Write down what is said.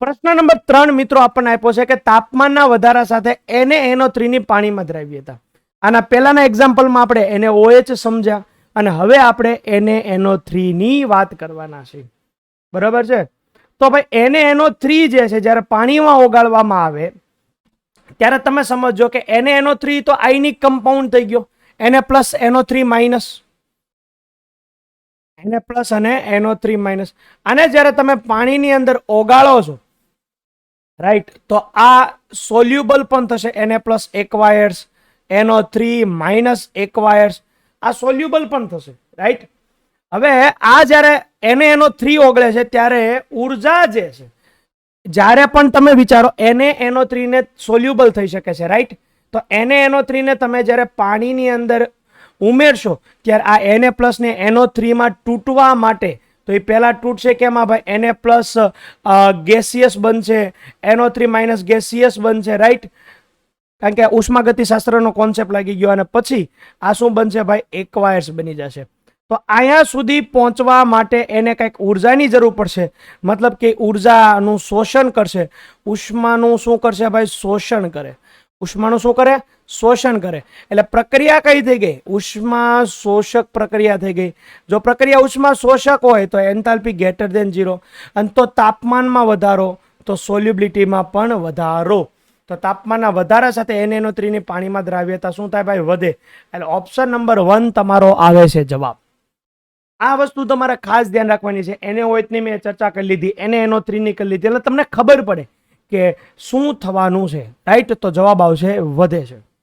પ્રશ્ન નંબર ત્રણ મિત્રો આપણને આપ્યો છે કે તાપમાનના વધારા સાથે એને એનો થ્રીની પાણીમાં દ્રાવ્યતા આના પહેલાના એક્ઝામ્પલમાં આપણે એને ઓએચ સમજ્યા અને હવે આપણે એને એનો થ્રીની વાત કરવાના છે. બરાબર છે? તો ભાઈ, એને એનો થ્રી જે છે, જ્યારે પાણીમાં ઓગાળવામાં આવે, ત્યારે તમે સમજો કે એને એનો થ્રી તો આઈનિક કમ્પાઉન્ડ થઈ ગયો. એને પ્લસ એનો થ્રી માઇનસ એને પ્લસ અને એનો થ્રી માઇનસ અને જ્યારે તમે પાણીની અંદર ઓગાળો છો રાઈટ તો આ સોલ્યુબલ પણ થશે. એને પ્લસ એકવાયર્સ એનો થ્રી માઇનસ એકવાયર્સ આ સોલ્યુબલ પણ થશે. રાઈટ હવે આ જ્યારે એને એનો થ્રી ઓગળે છે, ત્યારે ઊર્જા જે છે, જ્યારે પણ તમે વિચારો એને એનો થ્રીને સોલ્યુબલ થઈ શકે છે. રાઈટ તો એને એનો થ્રીને તમે જ્યારે પાણીની અંદર ઉમેરશો, ત્યારે આ એને પ્લસને એનો થ્રીમાં તૂટવા માટે તો એ પહેલાં તૂટશે કેમાં ભાઈ એને પ્લસ ગેસિયસ બનશે એનો થ્રી માઇનસ ગેસિયસ બનશે રાઈટ કારણ કે ઉષ્માગતિશાસ્ત્રનો કોન્સેપ્ટ લાગી ગયો અને પછી આ શું બનશે ભાઈ? એકવાયર્સ બની જશે. તો અહીંયા સુધી પહોંચવા માટે એને કંઈક ઉર્જાની જરૂર પડશે. મતલબ કે ઉર્જાનું શોષણ કરશે. ઉષ્માનું શું કરશે ભાઈ? શોષણ કરે. ઉષ્માનું શું કરે? શોષણ કરે. એટલે પ્રક્રિયા કઈ થઈ ગઈ? ઉષ્મા શોષક પ્રક્રિયા થઈ ગઈ. જો પ્રક્રિયા ઉષ્મા શોષક હોય તો એન્થાલ્પી ગ્રેટર દેન ઝીરો અને તો તાપમાનમાં વધારો, તો સોલ્યુબિલિટીમાં પણ વધારો. તો તાપમાનના વધારા સાથે એને એનો ત્રીની પાણીમાં દ્રાવ્યતા શું થાય ભાઈ? વધે. એટલે ઓપ્શન નંબર વન તમારો આવે છે જવાબ. આ વસ્તુ તમારે ખાસ ધ્યાન રાખવાની છે. એને ઓએચની મેં ચર્ચા કરી લીધી. એને એનો થ્રીની કરી લીધી. એટલે તમને ખબર પડે કે શું થવાનું છે? રાઈટ તો જવાબ આવશે વધે છે.